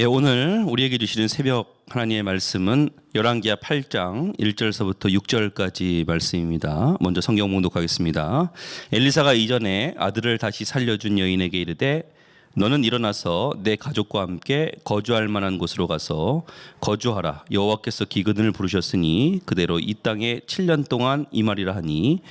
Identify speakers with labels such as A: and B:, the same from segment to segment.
A: 예, 오늘 우리에게 주시는 새벽 하나님의 말씀은 열왕기하 8장 1절서부터 6절까지 말씀입니다. 먼저 성경 봉독하겠습니다. 엘리사가 이전에 아들을 다시 살려준 여인에게 이르되 너는 일어나서 내 가족과 함께 거주할 만한 곳으로 가서 거주하라. 여호와께서 기근을 부르셨으니 그대로 이 땅에 7년 동안 임하리라 하니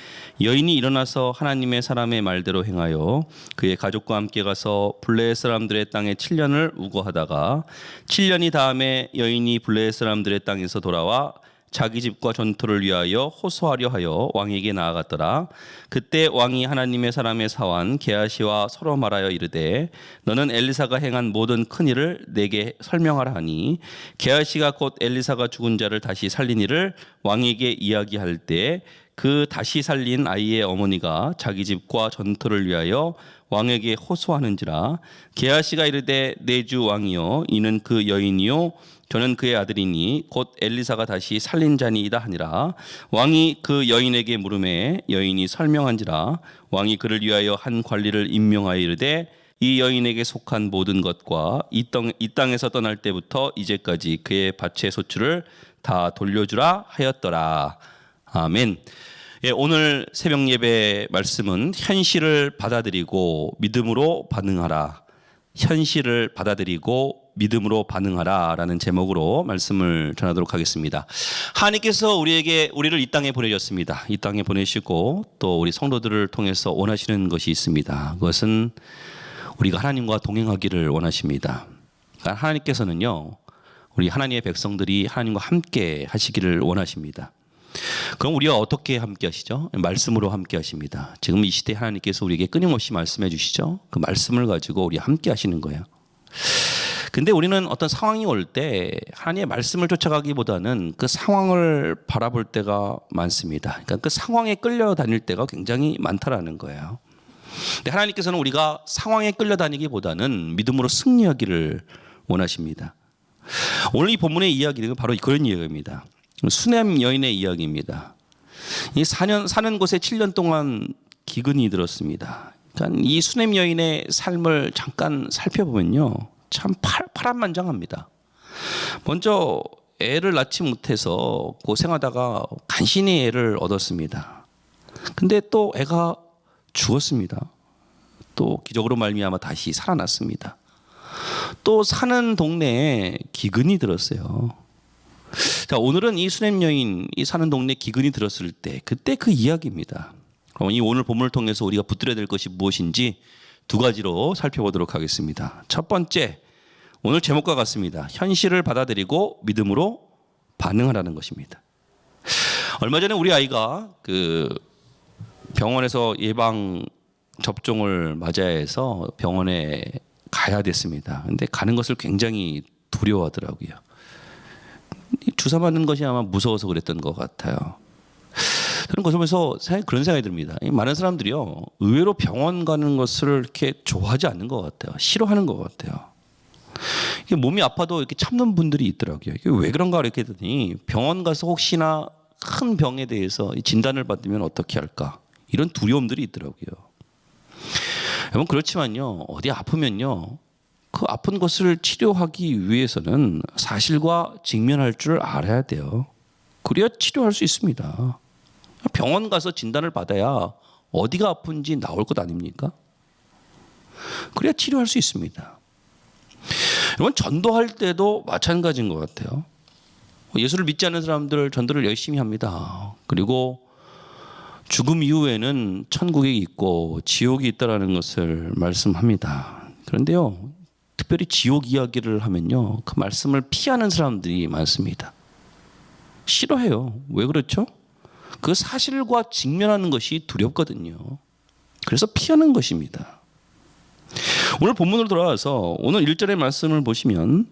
A: 여인이 일어나서 하나님의 사람의 말대로 행하여 그의 가족과 함께 가서 블레 사람들의 땅에 7년을 우거하다가 7년이 다음에 여인이 블레 사람들의 땅에서 돌아와 자기 집과 전투를 위하여 호소하려 하여 왕에게 나아갔더라. 그때 왕이 하나님의 사람의 사환 게하시와 서로 말하여 이르되 너는 엘리사가 행한 모든 큰 일을 내게 설명하라 하니 게하시가 곧 엘리사가 죽은 자를 다시 살린 일을 왕에게 이야기할 때 그 다시 살린 아이의 어머니가 자기 집과 전투를 위하여 왕에게 호소하는지라 게하시가 이르되 내 주 왕이여 이는 그 여인이요 저는 그의 아들이니 곧 엘리사가 다시 살린 자니이다 하니라 왕이 그 여인에게 물음에 여인이 설명한지라 왕이 그를 위하여 한 관리를 임명하여 이르되 이 여인에게 속한 모든 것과 이, 땅, 이 땅에서 떠날 때부터 이제까지 그의 밭의 소출을 다 돌려주라 하였더라 아멘. 예, 오늘 새벽 예배 말씀은 현실을 받아들이고 믿음으로 반응하라. 현실을 받아들이고 믿음으로 반응하라라는 제목으로 말씀을 전하도록 하겠습니다. 하나님께서 우리에게 우리를 이 땅에 보내셨습니다. 이 땅에 보내시고 또 우리 성도들을 통해서 원하시는 것이 있습니다. 그것은 우리가 하나님과 동행하기를 원하십니다. 그러니까 하나님께서는요, 우리 하나님의 백성들이 하나님과 함께 하시기를 원하십니다. 그럼 우리가 어떻게 함께 하시죠? 말씀으로 함께 하십니다. 지금 이 시대 하나님께서 우리에게 끊임없이 말씀해 주시죠. 그 말씀을 가지고 우리 함께 하시는 거예요. 근데 우리는 어떤 상황이 올 때 하나님의 말씀을 쫓아가기보다는 그 상황을 바라볼 때가 많습니다. 그러니까 그 상황에 끌려다닐 때가 굉장히 많다라는 거예요. 근데 하나님께서는 우리가 상황에 끌려다니기보다는 믿음으로 승리하기를 원하십니다. 오늘 이 본문의 이야기는 바로 그런 이야기입니다. 수냄 여인의 이야기입니다. 이 4년 사는 곳에 7년 동안 기근이 들었습니다. 그러니까 이 수냄 여인의 삶을 잠깐 살펴보면요. 참 파란만장합니다. 먼저 애를 낳지 못해서 고생하다가 간신히 애를 얻었습니다. 근데 또 애가 죽었습니다. 또 기적으로 말미암아 다시 살아났습니다. 또 사는 동네에 기근이 들었어요. 자, 오늘은 이 수냄 여인이 사는 동네 기근이 들었을 때 그때 그 이야기입니다. 그럼 이 오늘 본문을 통해서 우리가 붙들어야 될 것이 무엇인지 두 가지로 살펴보도록 하겠습니다. 첫 번째, 오늘 제목과 같습니다. 현실을 받아들이고 믿음으로 반응하라는 것입니다. 얼마 전에 우리 아이가 그 병원에서 예방 접종을 맞아야 해서 병원에 가야 됐습니다. 근데 가는 것을 굉장히 두려워하더라고요. 주사 맞는 것이 아마 무서워서 그랬던 것 같아요. 저는 그것을 보면서 그런 생각이 듭니다. 많은 사람들이요, 의외로 병원 가는 것을 이렇게 좋아하지 않는 것 같아요. 싫어하는 것 같아요. 몸이 아파도 이렇게 참는 분들이 있더라고요. 왜 그런가 이렇게 했더니 병원 가서 혹시나 큰 병에 대해서 진단을 받으면 어떻게 할까 이런 두려움들이 있더라고요. 여러분 그렇지만요 어디 아프면요 그 아픈 것을 치료하기 위해서는 사실과 직면할 줄 알아야 돼요. 그래야 치료할 수 있습니다. 병원 가서 진단을 받아야 어디가 아픈지 나올 것 아닙니까? 그래야 치료할 수 있습니다. 여러분 전도할 때도 마찬가지인 것 같아요. 예수를 믿지 않는 사람들 전도를 열심히 합니다. 그리고 죽음 이후에는 천국이 있고 지옥이 있다라는 것을 말씀합니다. 그런데요, 특별히 지옥 이야기를 하면요, 그 말씀을 피하는 사람들이 많습니다. 싫어해요. 왜 그렇죠? 그 사실과 직면하는 것이 두렵거든요. 그래서 피하는 것입니다. 오늘 본문으로 돌아와서 오늘 1절의 말씀을 보시면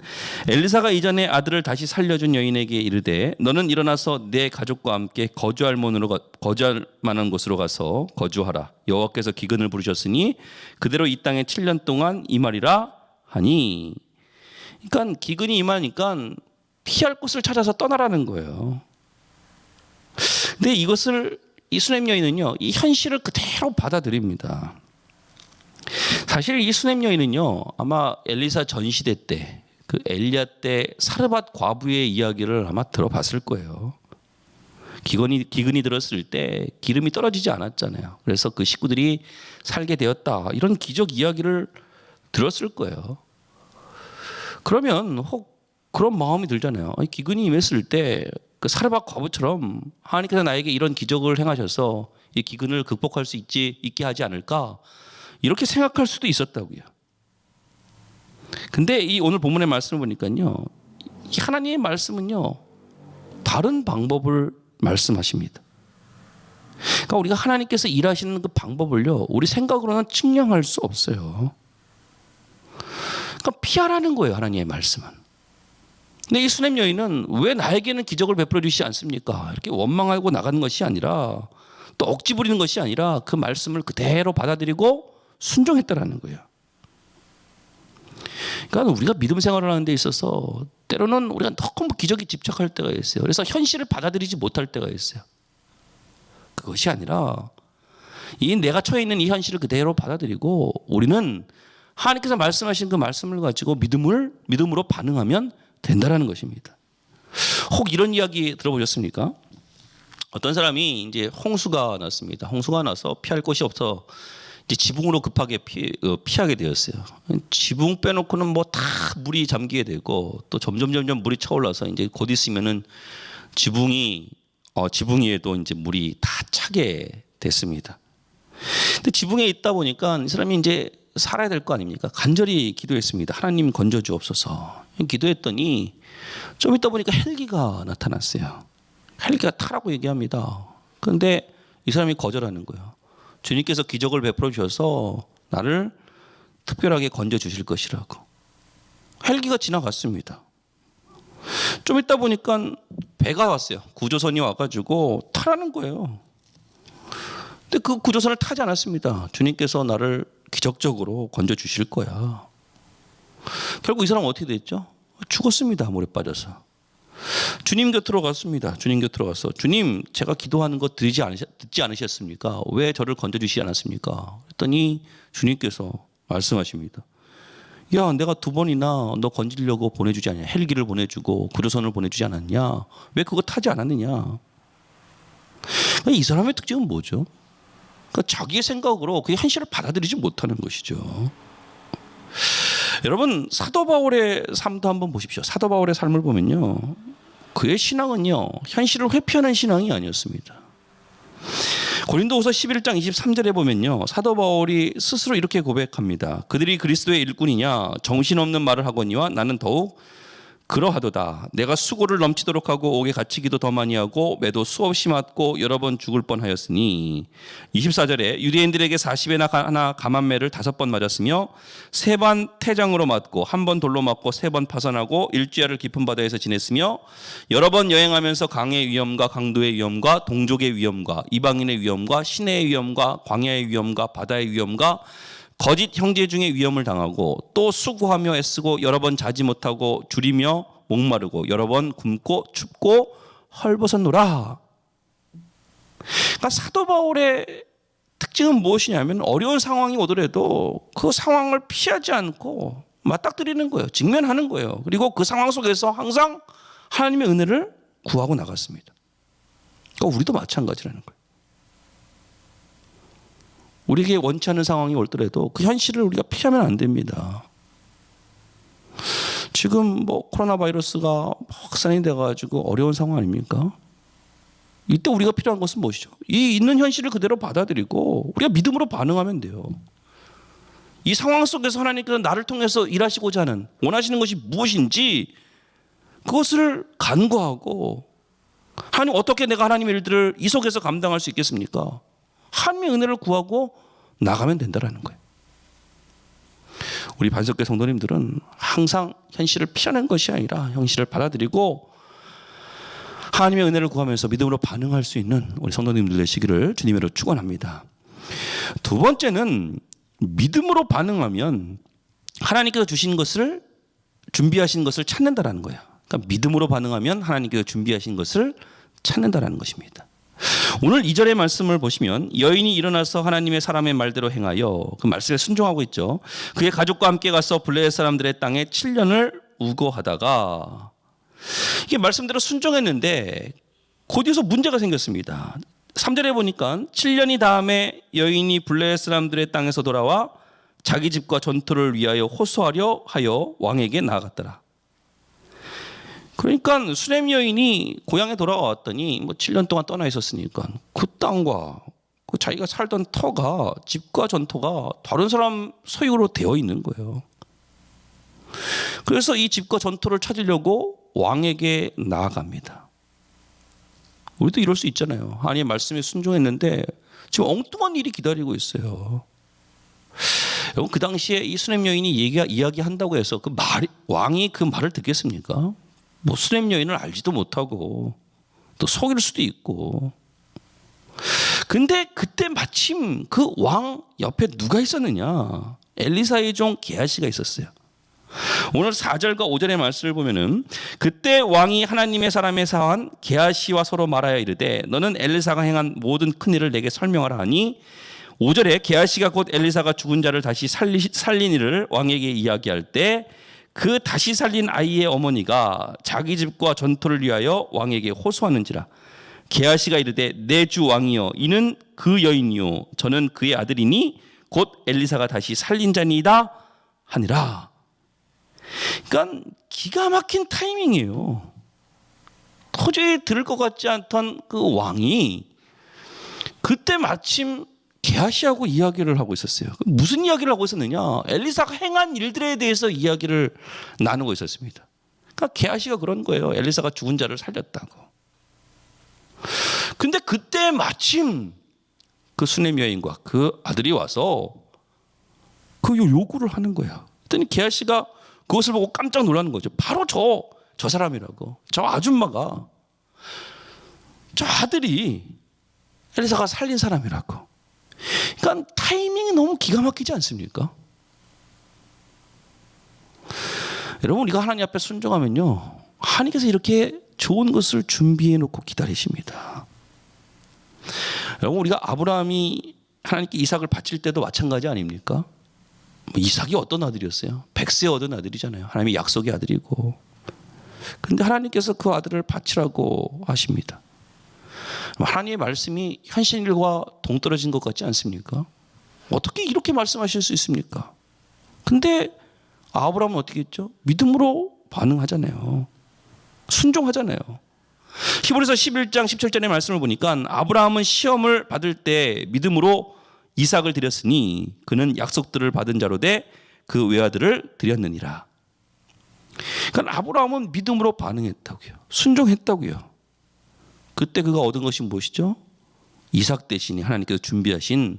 A: 엘리사가 이전에 아들을 다시 살려준 여인에게 이르되 너는 일어나서 내 가족과 함께 거주할 문으로 거주할 만한 곳으로 가서 거주하라 여호와께서 기근을 부르셨으니 그대로 이 땅에 7년 동안 임하리라 하니 그러니까 기근이 임하니까 피할 곳을 찾아서 떠나라는 거예요. 근데 이것을 이 수냄 여인은요, 이 현실을 그대로 받아들입니다. 사실 이 수냄 여인은요 아마 엘리사 전 시대 때 그 엘리야 때 사르밧 과부의 이야기를 아마 들어봤을 거예요. 기근이 기근이 들었을 때 기름이 떨어지지 않았잖아요. 그래서 그 식구들이 살게 되었다. 이런 기적 이야기를 들었을 거예요. 그러면 혹 그런 마음이 들잖아요. 기근이 임했을 때 그 사르밧 과부처럼 하나님께서 나에게 이런 기적을 행하셔서 이 기근을 극복할 수 있지 있게 하지 않을까 이렇게 생각할 수도 있었다고요. 근데 이 오늘 본문의 말씀을 보니까요. 이 하나님의 말씀은요. 다른 방법을 말씀하십니다. 그러니까 우리가 하나님께서 일하시는 그 방법을요. 우리 생각으로는 측량할 수 없어요. 그러니까 피하라는 거예요. 하나님의 말씀은. 근데 이 수냄 여인은 왜 나에게는 기적을 베풀어 주시지 않습니까? 이렇게 원망하고 나가는 것이 아니라 또 억지 부리는 것이 아니라 그 말씀을 그대로 받아들이고 순종했다라는 거예요. 그러니까 우리가 믿음 생활을 하는 데 있어서 때로는 우리가 너무 기적에 집착할 때가 있어요. 그래서 현실을 받아들이지 못할 때가 있어요. 그것이 아니라 이 내가 처해 있는 이 현실을 그대로 받아들이고 우리는 하나님께서 말씀하신 그 말씀을 가지고 믿음을 믿음으로 반응하면 된다라는 것입니다. 혹 이런 이야기 들어보셨습니까? 어떤 사람이 이제 홍수가 났습니다. 홍수가 나서 피할 곳이 없어 이제 지붕으로 급하게 피, 어, 피하게 되었어요. 지붕 빼놓고는 뭐 다 물이 잠기게 되고 또 점점 점점 물이 차올라서 이제 곧 있으면은 지붕이 어, 지붕 위에도 이제 물이 다 차게 됐습니다. 근데 지붕에 있다 보니까 이 사람이 이제 살아야 될 거 아닙니까? 간절히 기도했습니다. 하나님 건져 주옵소서. 기도했더니 좀 있다 보니까 헬기가 나타났어요. 헬기가 타라고 얘기합니다. 그런데 이 사람이 거절하는 거예요. 주님께서 기적을 베풀어 주셔서 나를 특별하게 건져 주실 것이라고. 헬기가 지나갔습니다. 좀 있다 보니까 배가 왔어요. 구조선이 와가지고 타라는 거예요. 근데 그 구조선을 타지 않았습니다. 주님께서 나를 기적적으로 건져 주실 거야. 결국 이 사람 은 어떻게 됐죠? 죽었습니다. 물에 빠져서. 주님 곁으로 갔습니다. 주님 곁으로 가서 주님 제가 기도하는 거 듣지, 않으셨, 듣지 않으셨습니까? 왜 저를 건져 주시지 않았습니까? 그랬더니 주님께서 말씀하십니다. 야 내가 두 번이나 너 건지려고 보내주지 않냐 헬기를 보내주고 구조선을 보내주지 않았냐 왜 그거 타지 않았느냐 이 사람의 특징은 뭐죠? 그러니까 자기의 생각으로 그 현실을 받아들이지 못하는 것이죠. 여러분 사도 바울의 삶도 한번 보십시오. 사도 바울의 삶을 보면요, 그의 신앙은요 현실을 회피하는 신앙이 아니었습니다. 고린도후서 11장 23절에 보면요 사도 바울이 스스로 이렇게 고백합니다. 그들이 그리스도의 일꾼이냐 정신없는 말을 하거니와 나는 더욱 그러하도다. 내가 수고를 넘치도록 하고 옥에 갇히기도 더 많이 하고 매도 수없이 맞고 여러 번 죽을 뻔하였으니 24절에 유대인들에게 40에나 하나 감한매를 다섯 번 맞았으며 세 번 태장으로 맞고 한 번 돌로 맞고 세 번 파산하고 일주야를 깊은 바다에서 지냈으며 여러 번 여행하면서 강의 위험과 강도의 위험과 동족의 위험과 이방인의 위험과 시내의 위험과 광야의 위험과 바다의 위험과 거짓 형제 중에 위험을 당하고 또 수고하며 애쓰고 여러 번 자지 못하고 줄이며 목마르고 여러 번 굶고 춥고 헐벗었노라. 그러니까 사도 바울의 특징은 무엇이냐면 어려운 상황이 오더라도 그 상황을 피하지 않고 맞닥뜨리는 거예요. 직면하는 거예요. 그리고 그 상황 속에서 항상 하나님의 은혜를 구하고 나갔습니다. 그러니까 우리도 마찬가지라는 거예요. 우리에게 원치 않은 상황이 올더라도 그 현실을 우리가 피하면 안 됩니다. 지금 뭐 코로나 바이러스가 확산이 돼가지고 어려운 상황 아닙니까? 이때 우리가 필요한 것은 무엇이죠? 이 있는 현실을 그대로 받아들이고 우리가 믿음으로 반응하면 돼요. 이 상황 속에서 하나님께서 나를 통해서 일하시고자 하는 원하시는 것이 무엇인지 그것을 간구하고 하나님 어떻게 내가 하나님의 일들을 이 속에서 감당할 수 있겠습니까? 하나님의 은혜를 구하고 나가면 된다라는 거예요. 우리 반석계 성도님들은 항상 현실을 피하는 것이 아니라 현실을 받아들이고 하나님의 은혜를 구하면서 믿음으로 반응할 수 있는 우리 성도님들 되시기를 주님으로 축원합니다. 두 번째는 믿음으로 반응하면 하나님께서 주신 것을 준비하신 것을 찾는다라는 거예요. 그러니까 믿음으로 반응하면 하나님께서 준비하신 것을 찾는다라는 것입니다. 오늘 이절의 말씀을 보시면 여인이 일어나서 하나님의 사람의 말대로 행하여 그 말씀에 순종하고 있죠. 그의 가족과 함께 가서 블레셋 사람들의 땅에 7년을 우거하다가 이게 말씀대로 순종했는데 곧이어서 문제가 생겼습니다. 3절에 보니까 7년이 다음에 여인이 블레 사람들의 땅에서 돌아와 자기 집과 전투를 위하여 호소하려 하여 왕에게 나아갔더라. 그러니까 수렘 여인이 고향에 돌아왔더니 뭐 7년 동안 떠나 있었으니까 그 땅과 그 자기가 살던 터가 집과 전토가 다른 사람 소유로 되어 있는 거예요. 그래서 이 집과 전토를 찾으려고 왕에게 나아갑니다. 우리도 이럴 수 있잖아요. 하나님의 말씀에 순종했는데 지금 엉뚱한 일이 기다리고 있어요. 여러분 그 당시에 이 수렘 여인이 얘기 이야기한다고 해서 그 말이 왕이 그 말을 듣겠습니까? 뭐 수렘 여인을 알지도 못하고 또 속일 수도 있고. 근데 그때 마침 그 왕 옆에 누가 있었느냐? 엘리사의 종 게하시가 있었어요. 오늘 4절과 5절의 말씀을 보면은 그때 왕이 하나님의 사람의 사한 게하시와 서로 말하여 이르되 너는 엘리사가 행한 모든 큰 일을 내게 설명하라 하니 5절에 게하시가 곧 엘리사가 죽은 자를 다시 살리, 살린 일을 왕에게 이야기할 때 그 다시 살린 아이의 어머니가 자기 집과 전토를 위하여 왕에게 호소하는지라 게하시가 이르되 내 주 왕이여 이는 그 여인이요 저는 그의 아들이니 곧 엘리사가 다시 살린 자니이다 하니라. 그러니까 기가 막힌 타이밍이에요. 도저히 들을 것 같지 않던 그 왕이 그때 마침 게하시하고 이야기를 하고 있었어요. 무슨 이야기를 하고 있었느냐? 엘리사가 행한 일들에 대해서 이야기를 나누고 있었습니다. 그러니까 게하시가 그런 거예요. 엘리사가 죽은 자를 살렸다고. 근데 그때 마침 그 수냄 여인과 그 아들이 와서 그 요구를 하는 거야. 그랬더니 게하시가 그것을 보고 깜짝 놀라는 거죠. 바로 저, 저 사람이라고. 저 아줌마가 저 아들이 엘리사가 살린 사람이라고. 그러니까 타이밍이 너무 기가 막히지 않습니까? 여러분 우리가 하나님 앞에 순종하면요. 하나님께서 이렇게 좋은 것을 준비해 놓고 기다리십니다. 여러분 우리가 아브라함이 하나님께 이삭을 바칠 때도 마찬가지 아닙니까? 뭐 이삭이 어떤 아들이었어요? 백세 얻은 아들이잖아요. 하나님이 약속의 아들이고. 근데 하나님께서 그 아들을 바치라고 하십니다. 하나님의 말씀이 현실과 동떨어진 것 같지 않습니까? 어떻게 이렇게 말씀하실 수 있습니까? 근데 아브라함은 어떻게 했죠? 믿음으로 반응하잖아요. 순종하잖아요. 히브리서 11장 17절의 말씀을 보니까 아브라함은 시험을 받을 때 믿음으로 이삭을 드렸으니 그는 약속들을 받은 자로 돼 그 외아들을 드렸느니라. 그러니까 아브라함은 믿음으로 반응했다고요. 순종했다고요. 그때 그가 얻은 것이 무엇이죠? 이삭 대신에 하나님께서 준비하신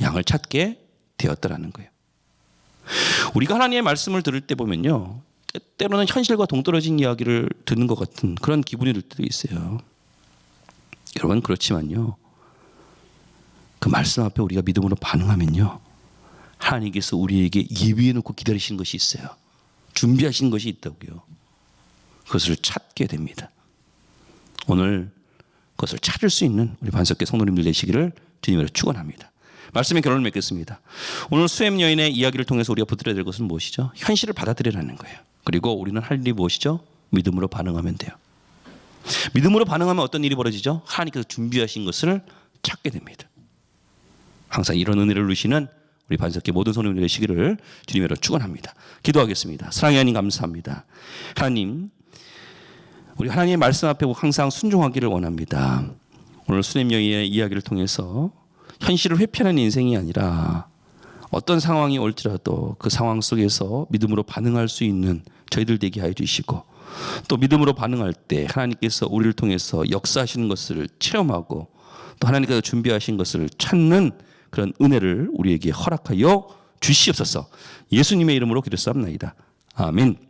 A: 양을 찾게 되었다라는 거예요. 우리가 하나님의 말씀을 들을 때 보면요. 때로는 현실과 동떨어진 이야기를 듣는 것 같은 그런 기분이 들 때도 있어요. 여러분 그렇지만요. 그 말씀 앞에 우리가 믿음으로 반응하면요. 하나님께서 우리에게 예비해 놓고 기다리신 것이 있어요. 준비하신 것이 있다고요. 그것을 찾게 됩니다. 오늘 그것을 찾을 수 있는 우리 반석계 성도님들 되시기를 주님으로 축원합니다. 말씀의 결론을 맺겠습니다. 오늘 수엠 여인의 이야기를 통해서 우리가 붙들어야 될 것은 무엇이죠? 현실을 받아들이라는 거예요. 그리고 우리는 할 일이 무엇이죠? 믿음으로 반응하면 돼요. 믿음으로 반응하면 어떤 일이 벌어지죠? 하나님께서 준비하신 것을 찾게 됩니다. 항상 이런 은혜를 누시는 우리 반석계 모든 성도님들 되시기를 주님으로 축원합니다. 기도하겠습니다. 사랑의 하나님 감사합니다. 하나님 우리 하나님의 말씀 앞에 항상 순종하기를 원합니다. 오늘 수냄 여인의 이야기를 통해서 현실을 회피하는 인생이 아니라 어떤 상황이 올지라도 그 상황 속에서 믿음으로 반응할 수 있는 저희들 되게 하여 주시고 또 믿음으로 반응할 때 하나님께서 우리를 통해서 역사하시는 것을 체험하고 또 하나님께서 준비하신 것을 찾는 그런 은혜를 우리에게 허락하여 주시옵소서. 예수님의 이름으로 기도합나이다. 아멘.